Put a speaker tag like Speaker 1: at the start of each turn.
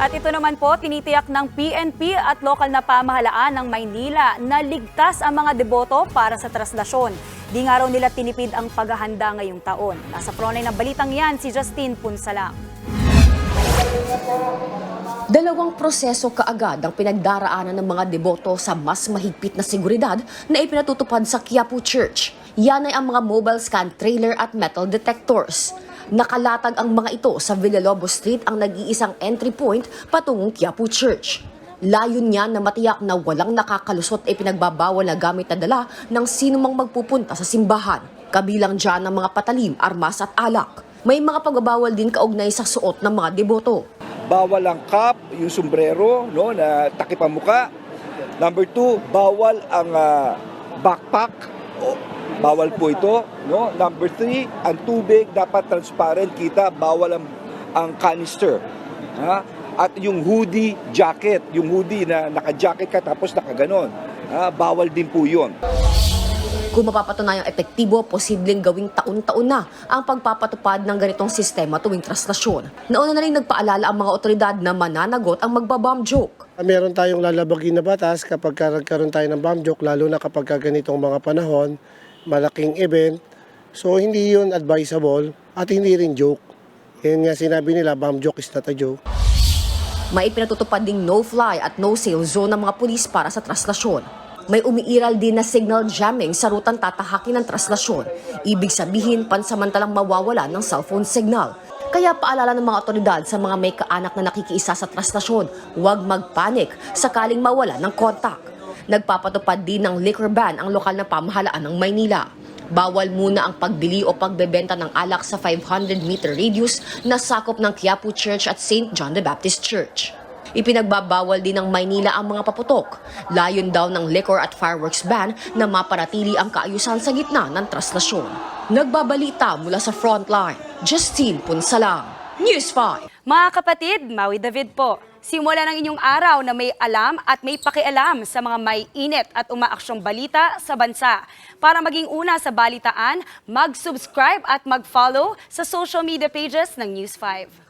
Speaker 1: At ito naman po, tinitiyak ng PNP at lokal na pamahalaan ng Maynila na ligtas ang mga deboto para sa traslasyon. Di nga raw nila tinipid ang paghahanda ngayong taon. Nasa frontline ng balitang yan, si Justine Punsalang.
Speaker 2: Dalawang proseso kaagad ang pinagdaraanan ng mga deboto sa mas mahigpit na seguridad na ipinatutupad sa Quiapo Church. Yan ay ang mga mobile scan trailer at metal detectors. Nakalatag ang mga ito sa Villalobos Street ang nag-iisang entry point patungong Quiapo Church. Layon niya na matiyak na walang nakakalusot ay pinagbabawal na gamit na dala ng sinumang magpupunta sa simbahan. Kabilang dyan ang mga patalim, armas at alak. May mga pagbabawal din kaugnay sa suot ng mga deboto.
Speaker 3: bawal ang cap, yung sombrero, no, na takip ang muka. Number two, bawal ang ah, backpack. Bawal po ito, no. Number three, ang tubig dapat transparent kita, bawal ang, ang canister. Ha? At yung hoodie jacket, yung hoodie na naka-jacket ka tapos nakaganon. Ha? Bawal din po 'yon.
Speaker 2: Kung mapapatunayang epektibo, posibleng gawing taon-taon na ang pagpapatupad ng ganitong sistema tuwing traslasyon. Nauna na rin nagpaalala ang mga otoridad na mananagot ang magbabomb joke.
Speaker 4: Meron tayong lalabagin na batas kapag ka nagkaroon tayo ng bomb joke, lalo na kapag ka ganitong mga panahon, malaking event. So hindi yun advisable at hindi rin joke. Yun nga sinabi nila, bomb joke is not a joke.
Speaker 2: May pinatutupad ding no-fly at no-sail zone ng mga pulis para sa traslasyon. May umiiral din na signal jamming sa rutang tatahakin ng traslasyon. Ibig sabihin, pansamantalang mawawala ng cellphone signal. Kaya paalala ng mga otoridad sa mga may kaanak na nakikiisa sa traslasyon, huwag magpanik sakaling mawala ng kontak. Nagpapatupad din ng liquor ban ang lokal na pamahalaan ng Maynila. Bawal muna ang pagbili o pagbebenta ng alak sa 500-meter radius na sakop ng Quiapo Church at St. John the Baptist Church. Ipinagbabawal din ng Maynila ang mga paputok. Layon daw ng liquor at fireworks ban na mapanatili ang kaayusan sa gitna ng traslasyon. Nagbabalita mula sa frontline, Justine Punsalang, News 5.
Speaker 1: Mga kapatid, Maui David po. Simula ng inyong araw na may alam at may pakialam sa mga may init at umaaksyong balita sa bansa. Para maging una sa balitaan, mag-subscribe at mag-follow sa social media pages ng News 5.